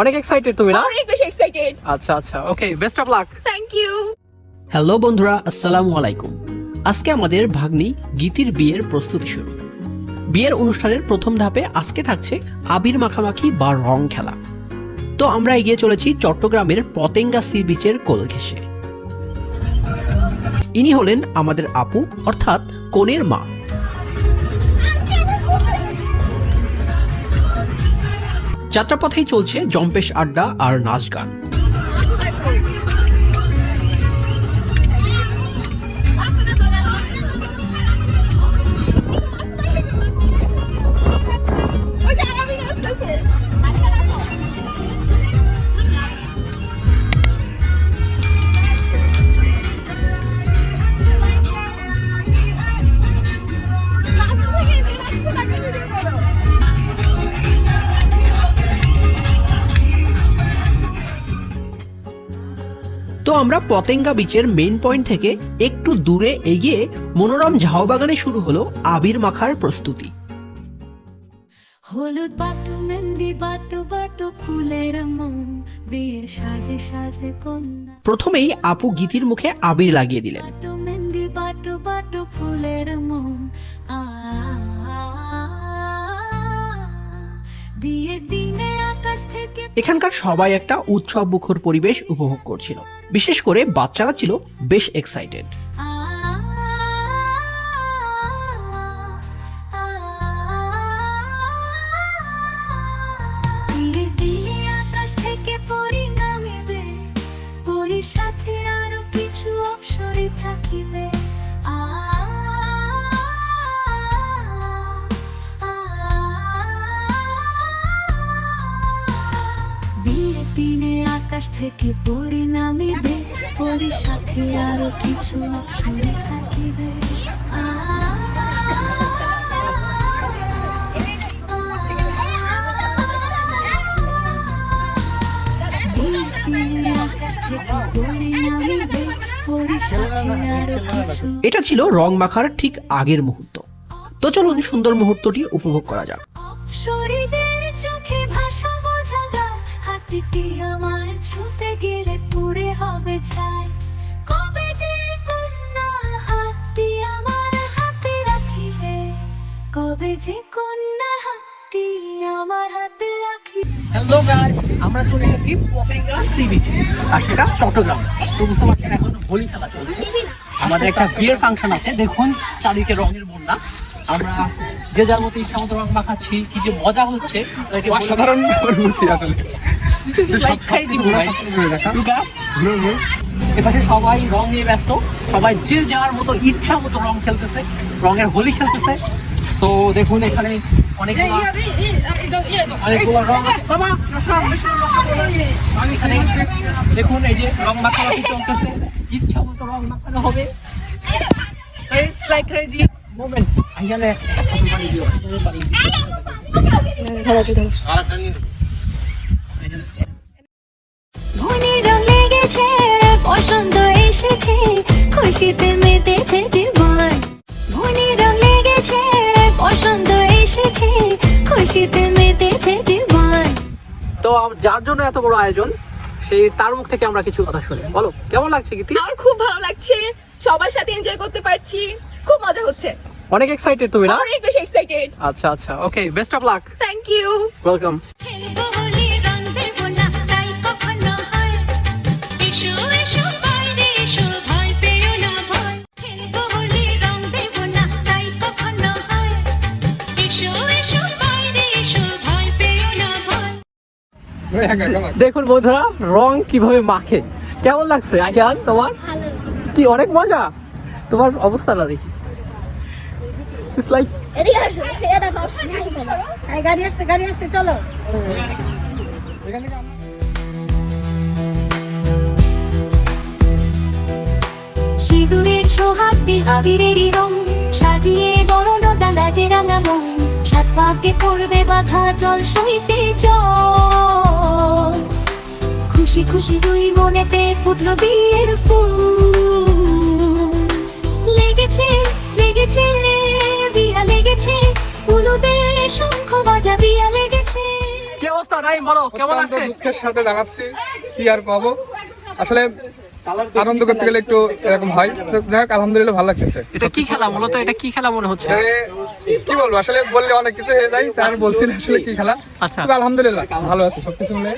অনেক এক্সাইটেড তুমি না? অনেক বেশি এক্সাইটেড আচ্ছা আচ্ছা okay best of luck thank you hello বন্ধুরা আসসালামু আলাইকুম। আজকে আমাদের ভাগ্নি গীতির বিয়ের প্রস্তুতি শুরু। বিয়ের অনুষ্ঠানের প্রথম ধাপে আজকে থাকছে আবির মাখামাখি বা রং খেলা। তো আমরা এগিয়ে চলেছি চট্টগ্রামের পতেঙ্গা সি বিচের কোল ঘেঁষে ইনি হলেন আমাদের আপু অর্থাৎ কনের মা। যাত্রাপথেই চলছে জম্পেশ আড্ডা আর নাচ গান। তো আমরা পতেঙ্গা বিচের মেইন পয়েন্ট থেকে একটু দূরে এগিয়ে মনোরম ঝাউবাগানে শুরু হলো আবির মাখার প্রস্তুতি হলুদ বাটু মেহেন্দি বাটু বাটু ফুলের মন বিয়ে সাজে সাজে কন্যা প্রথমেই আপু গীতির মুখে আবির লাগিয়ে দিলেন মেহেন্দি বাটু বাটু ফুলের মন বিয়ের দিনে এখানকার সবাই একটা উৎসব মুখর পরিবেশ উপভোগ করছিল। বিশেষ করে বাচ্চারা ছিল বেশ এক্সাইটেড সাথে আরও কিছু অপসরে থাকিবে। আকাশ থেকে পরি নামিবে পরির সাথে আরও কিছু অপসরে থাকিবে এটা ছিল রং মাখার ঠিক আগের মুহূর্ত তো চলুন সুন্দর মুহূর্তটি উপভোগ করা যাক যায় হাতটি আমার ছুতে গেলে পুড়ে হবে ছাই। কবে যে কন্যা হাতটি আমার হাতে রাখিবে কবে যে কন্যা হাতটি আমার হাতে রাখিবে হ্যালো গাইস আমরা চলে এসেছি পতেঙ্গা সি বিচে আর সেটা চট্টগ্রাম। তো বুঝতে পারছেন এখন হোলি খেলা চলছে। আমাদের একটা বিয়ের ফাংশন আছে দেখুন চারিদিকে রঙের বন্যা। আমরা যে যার মতো ইচ্ছা মতো রং মাখাচ্ছি কি যে মজা হচ্ছে এপাশে সবাই রং নিয়ে ব্যস্ত সবাই যে যার মতো ইচ্ছা মতো রং খেলতেছে রঙের হোলি খেলতেছে তো দেখুন এখানে অনেক দেখুন এই যে রং মাখামাখি চলতেছে ইচ্ছা মতো রং মাখানো হবে It's like crazy moment. খুশিতে মেতেছে জীবন। মনে রং লেগেছে পছন্দ এসেছে খুশিতে মেতেছে জীবন। তো যার জন্য এত বড় আয়োজন সেই তার মুখ থেকে আমরা কিছু কথা শুনি। বলো কেমন লাগছে গীতি? আমার খুব ভালো লাগছে। সবার সাথে এনজয় করতে পারছি। খুব মজা হচ্ছে। অনেক এক্সাইটেড তুমি না? অনেক বেশি এক্সাইটেড আচ্ছা আচ্ছা okay best of luck thank you welcome দেখুন বন্ধুরা রং কীভাবে মাখে? কেমন লাগছে? আইয়ান তোমার? কি অনেক মজা? তোমার অবস্থাটা দেখি। ইটস লাইক গাড়ি আসছে গাড়ি আসছে চলো। সিঁদুরের সোহাগটি আবিরেরই রং সাজিয়ে বরণ দালাজে রাঙা মন সাত পাকে পড়বে বাধা জল সইতে জল। খুশি খুশি দুই মনেতে ফুটল বিয়ের ফুল। লেগেছে লেগেছে বিয়া লেগেছে উলুদে শঙ্খ বাজা বিয়া লেগেছে। কেমন অবস্থা? নাইম বলো কেমন লাগছে দুঃখের সাথে জানাচ্ছি কি আর কব? আসলে আনন্দ করতে গেলে একটু এরকম হয়। তো যাই হোক আলহামদুলিল্লাহ ভালো লাগতেছে। এটা কি খেলা? মূলত এটা কি খেলা মনে হচ্ছে? কি বলব? আসলে বললে অনেক কিছু হয়ে যায় তার বলছি না আসলে কি খেলা। আচ্ছা। আলহামদুলিল্লাহ ভালো আছে সবকিছু মিলে।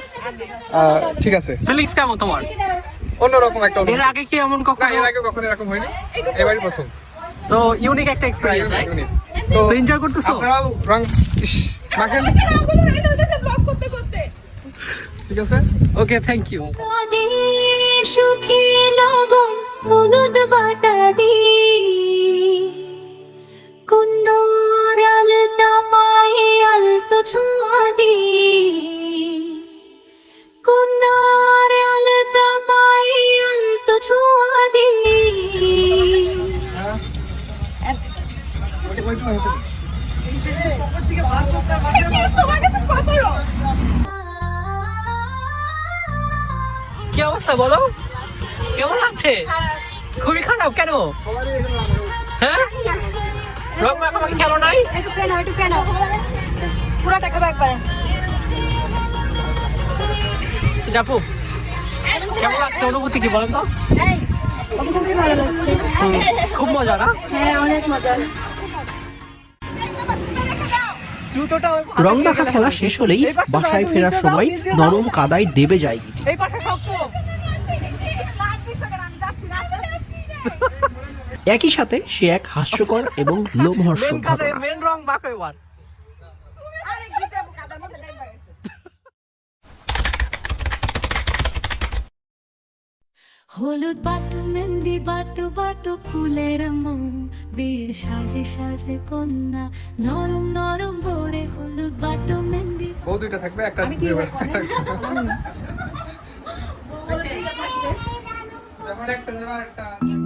ঠিক আছে। ফিলিংস কেমন তোমার? অন্যরকম একটা এর আগে কি এমন কখনো এর আগে কখনো এরকম হয়নি। এবারই প্রথম। সো ইউনিক একটা এক্সপেরিয়েন্স রাইট তো এনজয় করতেছো? আপনারাও রং ইস, মাখেন। ব্লগ করতে করতে। ঠিক আছে? ওকে থ্যাংক ইউ কাঁদে লবণ হলুদ বাটা দি কুন্দর আলতো অবস্থা বলো? কেমন লাগছে? খুবই খারাপ কেন? হ্যাঁ? রং মাখামাখি খেলো নাই? একটু পেন একটু পেন পুরো টাকা ব্যাগ জাপু কেমন লাগছে অনুভূতি কি বলেন তো? খুব মজা না? হ্যাঁ অনেক মজা রং মাখা খেলা শেষ হলেই বাসায় ফেরার সময় নরম কাদায় দেবে যায় গিটি একই সাথে সে এক হাস্যকর এবং লোমহর্ষক ঘটনা। মেন হলুদ বাটু মেহেন্দি বাটু বাটু ফুলের মৌ। বিয়ে সাজে সাজে কন্যা নরম নরম ভরে হলুদ বাটু মেহেন্দি। বউ দুইটা থাকবে একটা একটা।